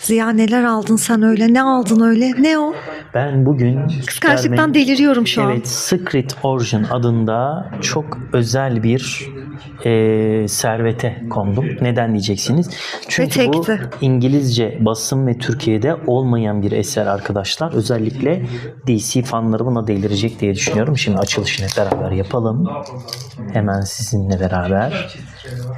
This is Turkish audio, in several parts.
Ziya neler aldın sen öyle? Ne aldın öyle? Ne o? Ben bugün Kıskançlıktan deliriyorum şu an. Evet, Secret Origin adında çok özel bir e, servete kondum. Neden diyeceksiniz? Çünkü bu tekti. İngilizce basın ve Türkiye'de olmayan bir eser arkadaşlar. Özellikle DC fanları buna delirecek diye düşünüyorum. Şimdi açılışını hep beraber yapalım. Hemen sizinle beraber.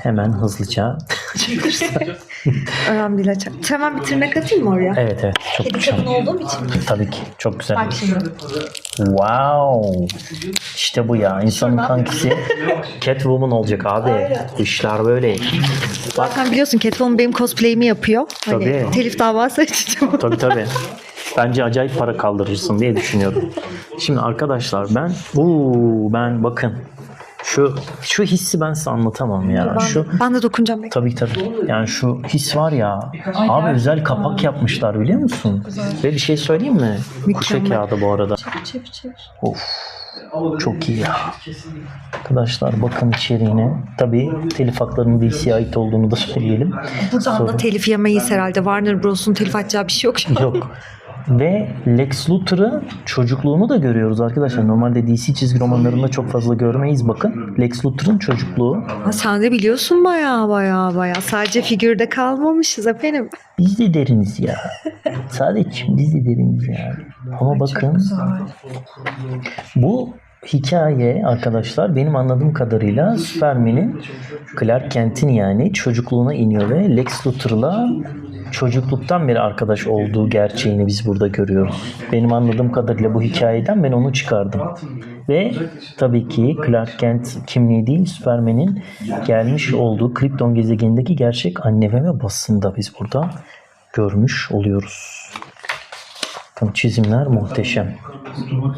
Hemen hızlıca. Önemli değil açar. Hemen bir tırnak atayım mı oraya? Evet evet çok Kedi güzel. olduğum için. Tabii ki çok güzel. Bak şimdi. Wow. İşte bu ya. İnsanın Şuradan. kankisi Catwoman olacak abi. Bu işler böyle. Bak Zaten biliyorsun Catwoman benim cosplay'imi yapıyor. Hani Tabii. telif davası açacağım. tabii tabii. Bence acayip para kaldırırsın diye düşünüyorum. Şimdi arkadaşlar ben uuu ben bakın şu şu hissi ben size anlatamam ya. Şu Ben, ben de dokunacağım. Bekle. Tabii tabii. Yani şu his var ya. Abi özel kapak yapmışlar biliyor musun? Ve bir şey söyleyeyim mi? Kuşa Mükemmel. kağıdı bu arada. Çevir çevir. Of. Çok iyi ya. Arkadaşlar bakın içeriğine. Tabii telif haklarının DC'ye ait olduğunu da söyleyelim. Buradan Sonra- da telif yemeyiz herhalde. Warner Bros'un telif atacağı bir şey yok. Yok. Ve Lex Luthor'ı çocukluğunu da görüyoruz arkadaşlar. Normalde DC çizgi romanlarında çok fazla görmeyiz bakın. Lex Luthor'ın çocukluğu. Ha, sen de biliyorsun baya baya baya. Sadece figürde kalmamışız efendim. Biz de deriniz ya. Sadece biz de deriniz ya. Ama bakın bu hikaye arkadaşlar benim anladığım kadarıyla Superman'in Clark Kent'in yani çocukluğuna iniyor ve Lex Luthor'la çocukluktan beri arkadaş olduğu gerçeğini biz burada görüyoruz. Benim anladığım kadarıyla bu hikayeden ben onu çıkardım. Ve tabii ki Clark Kent kimliği değil Superman'in gelmiş olduğu Krypton gezegenindeki gerçek anne ve basında biz burada görmüş oluyoruz. Bakın çizimler muhteşem.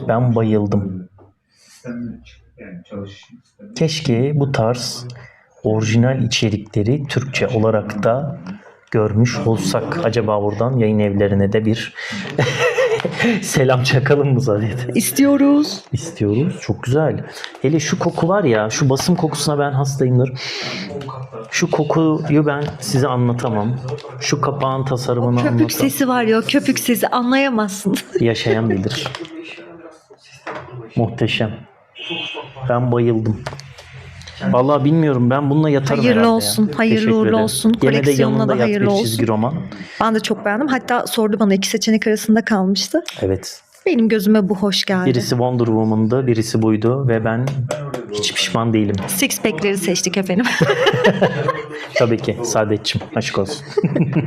Ben bayıldım. Keşke bu tarz orijinal içerikleri Türkçe olarak da görmüş olsak. Acaba buradan yayın evlerine de bir selam çakalım mı Zadet? İstiyoruz. İstiyoruz. Çok güzel. Hele şu koku var ya, şu basım kokusuna ben hastayımdır. Şu kokuyu ben size anlatamam. Şu kapağın tasarımını Köpük anlatamam. sesi var ya köpük sesi anlayamazsın. Yaşayan bilir. Muhteşem. Ben bayıldım. Vallahi bilmiyorum ben bununla yatarım Hayırlı herhalde olsun, ya. hayırlı Teşekkür uğurlu ederim. olsun. Gene de Koleksiyonuna yanında da yat hayırlı bir olsun. çizgi roman. Ben de çok beğendim. Hatta sordu bana iki seçenek arasında kalmıştı. Evet. Benim gözüme bu hoş geldi. Birisi Wonder Woman'dı, birisi buydu ve ben hiç pişman değilim. Six pack'leri seçtik efendim. Tabii ki. Saadetçim. Aşk olsun.